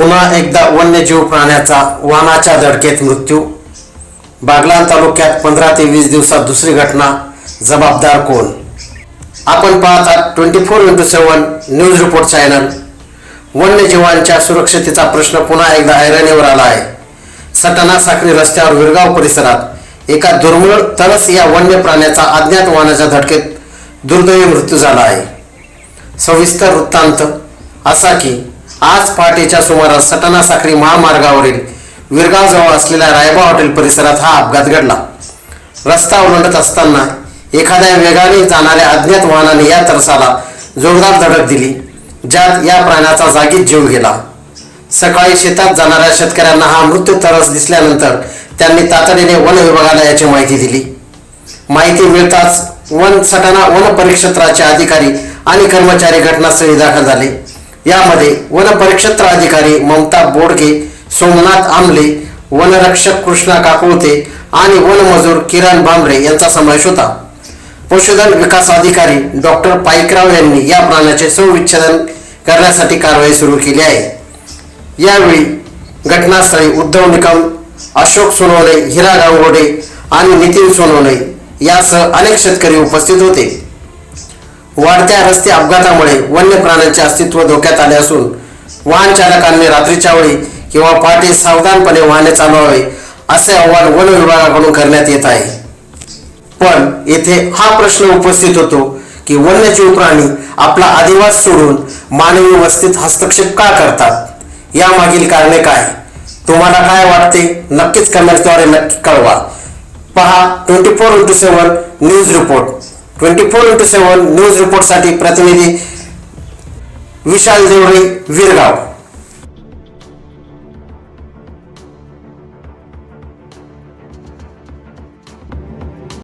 पुन्हा एकदा वन्यजीव प्राण्याचा वाहनाच्या धडकेत मृत्यू. बागलान तालुक्यात पंधरा ते वीस दिवसात दुसरी घटना. जबाबदार कोण? आपण पाहतात twenty four into seven news report channel वन्यजीवांच्या सुरक्षतेचा प्रश्न पुन्हा एकदा ऐरणीवर आला आहे. सटाणा साखरी रस्त्यावर विरगाव परिसरात एका दुर्मिळ तरस या वन्य प्राण्याचा अज्ञात वाहनाच्या धडकेत दुर्दैवी मृत्यू झाला आहे. सविस्तर वृत्तांत असा की आज पहाटेच्या सुमारास सटाणा साखरी महामार्गावरील विरगावजवळ असलेल्या रायबा हॉटेल परिसरात हा अपघात घडला. रस्ता ओलांडत असताना एखाद्या वेगाने जाणाऱ्या अज्ञात वाहनाने या तरसाला जोरदार धडक दिली ज्यात या प्राण्याचा जागीच जीव गेला. सकाळी शेतात जाणाऱ्या शेतकऱ्यांना हा मृत्यू तरस दिसल्यानंतर त्यांनी तातडीने वन विभागाला याची माहिती दिली. माहिती मिळताच वन सटाणा वन परिक्षेत्राचे अधिकारी आणि कर्मचारी घटनास्थळी दाखल झाले. यामध्ये वन परिक्षेत्र अधिकारी ममता बोडके सोमनाथ आमले वनरक्षक कृष्णा काकुळते आणि वनमजूर किरण भांबरे यांचा समावेश होता. पशुधन विकास अधिकारी डॉक्टर पाईकराव यांनी या प्राण्याचे सुविच्छेदन करण्यासाठी कारवाई सुरू केली आहे. यावेळी घटनास्थळी उद्धव निकम अशोक सोनवणे हिरा गांगोडे आणि नितीन सोनवणे यासह अनेक शेतकरी उपस्थित होते. वाढत्या रस्ते अपघातामुळे वन्य प्राण्यांचे अस्तित्व धोक्यात आले असून वाहन चालकांनी रात्रीच्या वेळी किंवा पहाटे सावधानपणे वाहने चालवावे असे आव्हान वन विभागाकडून करण्यात येत आहे. पण येथे हा प्रश्न उपस्थित होतो की वन्यजीव प्राणी आपला अधिवास सोडून मानवी वस्तीत हस्तक्षेप का करतात? यामागील कारणे काय? तुम्हाला काय वाटते? नक्कीच कमेंट्सद्वारे नक्की कळवा. पहा twenty four into seven news report twenty four into seven news रिपोर्टसाठी प्रतिनिधी विशाल देवळे विरगाव.